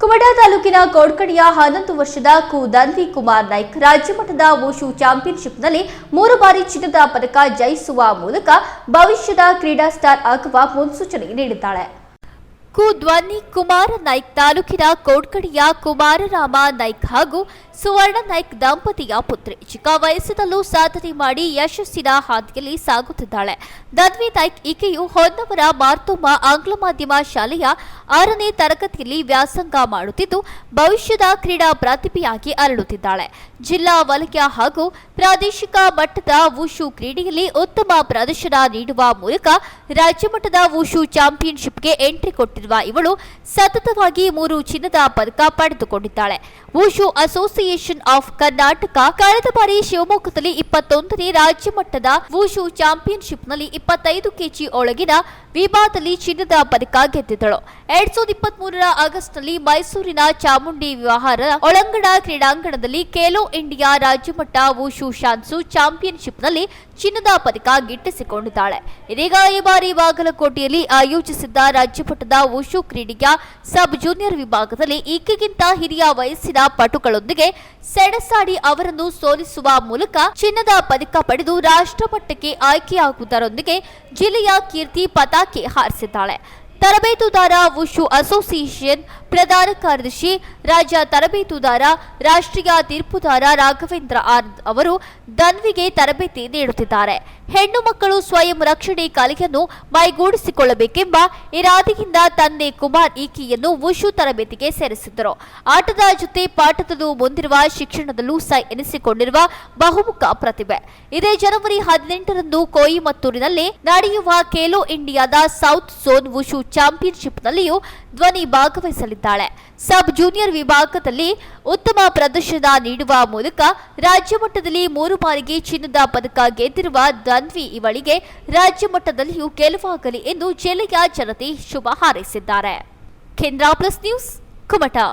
ಕುಮಟಾ ತಾಲೂಕಿನ ಕೋಡ್ಕಡಿಯ ಹನ್ನೊಂದು ವರ್ಷದ ಕುದನ್ವಿ ಕುಮಾರ್ ನಾಯ್ಕ್ ರಾಜ್ಯಮಟ್ಟದ ವೂಶು ಚಾಂಪಿಯನ್ಶಿಪ್ನಲ್ಲಿ ಮೂರು ಬಾರಿ ಚಿನ್ನದ ಪದಕ ಜಯಿಸುವ ಮೂಲಕ ಭವಿಷ್ಯದ ಕ್ರೀಡಾ ಸ್ಟಾರ್ ಆಗುವ ಮುನ್ಸೂಚನೆ ನೀಡಿದ್ದಾಳೆ. ಕು ಧ್ವನಿ ಕುಮಾರ ನಾಯ್ಕ್ ತಾಲೂಕಿನ ಕೋಡ್ಕಡಿಯ ಕುಮಾರರಾಮ ನಾಯ್ಕ್ ಹಾಗೂ ಸುವರ್ಣ ನಾಯ್ಕ್ ದಂಪತಿಯ ಪುತ್ರಿ ಚಿಕ್ಕ ವಯಸ್ಸಿನಲ್ಲೂ ಸಾಧನೆ ಮಾಡಿ ಯಶಸ್ಸಿನ ಹಾದಿಯಲ್ಲಿ ಸಾಗುತ್ತಿದ್ದಾಳೆ. ದದ್ವಿ ನಾಯ್ಕ್ ಈಕೆಯು ಹೊನ್ನವರ ಮಾರ್ತೋಮ ಆಂಗ್ಲ ಮಾಧ್ಯಮ ಶಾಲೆಯ ಆರನೇ ತರಗತಿಯಲ್ಲಿ ವ್ಯಾಸಂಗ ಮಾಡುತ್ತಿದ್ದು, ಭವಿಷ್ಯದ ಕ್ರೀಡಾ ಪ್ರತಿಭೆಯಾಗಿ ಅರಳುತ್ತಿದ್ದಾಳೆ. ಜಿಲ್ಲಾ ವಲಯ ಹಾಗೂ ಪ್ರಾದೇಶಿಕ ಮಟ್ಟದ ವುಶು ಕ್ರೀಡೆಯಲ್ಲಿ ಉತ್ತಮ ಪ್ರದರ್ಶನ ನೀಡುವ ಮೂಲಕ ರಾಜ್ಯಮಟ್ಟದ ವುಶು ಚಾಂಪಿಯನ್ಶಿಪ್ಗೆ ಎಂಟ್ರಿ ಇವಳು ಸತತವಾಗಿ ಮೂರು ಚಿನ್ನದ ಪದಕ ಪಡೆದುಕೊಂಡಿದ್ದಾಳೆ. ವುಶು ಅಸೋಸಿಯೇಷನ್ ಆಫ್ ಕರ್ನಾಟಕ ಕಳೆದ ಬಾರಿ ಶಿವಮೊಗ್ಗದಲ್ಲಿ ಇಪ್ಪತ್ತೊಂದನೇ ರಾಜ್ಯ ಮಟ್ಟದ ವುಶು ಚಾಂಪಿಯನ್ಶಿಪ್ನಲ್ಲಿ ಇಪ್ಪತ್ತೈದು ಕೆಜಿ ಒಳಗಿನ ವಿಭಾಗದಲ್ಲಿ ಚಿನ್ನದ ಪದಕ ಗೆದ್ದಿದ್ದಳು. ಎರಡ್ ಸಾವಿರದ ಇಪ್ಪತ್ತ್ ಮೂರರ ಆಗಸ್ಟ್ನಲ್ಲಿ ಮೈಸೂರಿನ ಚಾಮುಂಡಿ ವಿಹಾರ ಒಳಂಗಣ ಕ್ರೀಡಾಂಗಣದಲ್ಲಿ ಖೇಲೋ ಇಂಡಿಯಾ ರಾಜ್ಯಮಟ್ಟ ವುಶು ಶಾನ್ಸು ಚಾಂಪಿಯನ್ಶಿಪ್ನಲ್ಲಿ ಚಿನ್ನದ ಪದಕ ಗಿಟ್ಟಿಸಿಕೊಂಡಿದ್ದಾಳೆ. ಇದೀಗ ಈ ಬಾರಿ ಬಾಗಲಕೋಟೆಯಲ್ಲಿ ಆಯೋಜಿಸಿದ್ದ ರಾಜ್ಯಮಟ್ಟದ ವುಶು ಕ್ರೀಡೆಯ ಸಬ್ ಜೂನಿಯರ್ ವಿಭಾಗದಲ್ಲಿ ಈಕೆಗಿಂತ ಹಿರಿಯ ವಯಸ್ಸಿನ ಪಟುಗಳೊಂದಿಗೆ ಸೆಣಸಾಡಿ ಅವರನ್ನು ಸೋಲಿಸುವ ಮೂಲಕ ಚಿನ್ನದ ಪದಕ ಪಡೆದು ರಾಷ್ಟ್ರಮಟ್ಟಕ್ಕೆ ಆಯ್ಕೆಯಾಗುವುದರೊಂದಿಗೆ ಜಿಲ್ಲೆಯ ಕೀರ್ತಿ ಪತಾಕೆ ಹಾರಿಸಿದ್ದಾಳೆ. ತರಬೇತುದಾರ ವುಶು ಅಸೋಸಿಯೇಷನ್ ಪ್ರಧಾನ ಕಾರ್ಯದರ್ಶಿ, ರಾಜ್ಯ ತರಬೇತುದಾರ, ರಾಷ್ಟ್ರೀಯ ತೀರ್ಪುದಾರ ರಾಘವೇಂದ್ರ ಆರ್ ಅವರು ದನ್ವಿಗೆ ತರಬೇತಿ ನೀಡುತ್ತಿದ್ದಾರೆ. ಹೆಣ್ಣು ಮಕ್ಕಳು ಸ್ವಯಂ ರಕ್ಷಣೆ ಕಲೆಯನ್ನು ಮೈಗೂಡಿಸಿಕೊಳ್ಳಬೇಕೆಂಬ ಇರಾದೆಯಿಂದ ತಂದೆ ಕುಮಾರ್ ಈಕೆಯನ್ನು ವುಶು ತರಬೇತಿಗೆ ಸೇರಿಸಿದ್ದರು. ಆಟದ ಜೊತೆ ಪಾಠದಲ್ಲೂ ಮುಂದಿರುವ ಶಿಕ್ಷಣದಲ್ಲೂ ಸೈ ಎನಿಸಿಕೊಂಡಿರುವ ಬಹುಮುಖ ಪ್ರತಿಭೆ. ಇದೇ ಜನವರಿ ಹದಿನೆಂಟರಂದು ಕೊಯಿಮತ್ತೂರಿನಲ್ಲಿ ನಡೆಯುವ ಖೇಲೋ ಇಂಡಿಯಾದ ಸೌತ್ ಝೋನ್ ವುಶು ಚಾಂಪಿಯನ್ಶಿಪ್ನಲ್ಲಿಯೂ ಧ್ವನಿ ಭಾಗವಹಿಸಲಿದ್ದಾಳೆ. ಸಬ್ ಜೂನಿಯರ್ ವಿಭಾಗದಲ್ಲಿ ಉತ್ತಮ ಪ್ರದರ್ಶನ ನೀಡುವ ಮೂಲಕ ರಾಜ್ಯ ಮಟ್ಟದಲ್ಲಿ ಮೂರು ಬಾರಿಗೆ ಚಿನ್ನದ ಪದಕ ಗೆದ್ದಿರುವ ಧನ್ವಿ ಇವಳಿಗೆ ರಾಜ್ಯ ಮಟ್ಟದಲ್ಲಿಯೂ ಗೆಲುವಾಗಲಿ ಎಂದು ಜಿಲ್ಲೆಯ ಜನತೆ ಶುಭ ಹಾರೈಸಿದ್ದಾರೆ. ಕೇಂದ್ರ ಪ್ಲಸ್ ನ್ಯೂಸ್, ಕುಮಟಾ.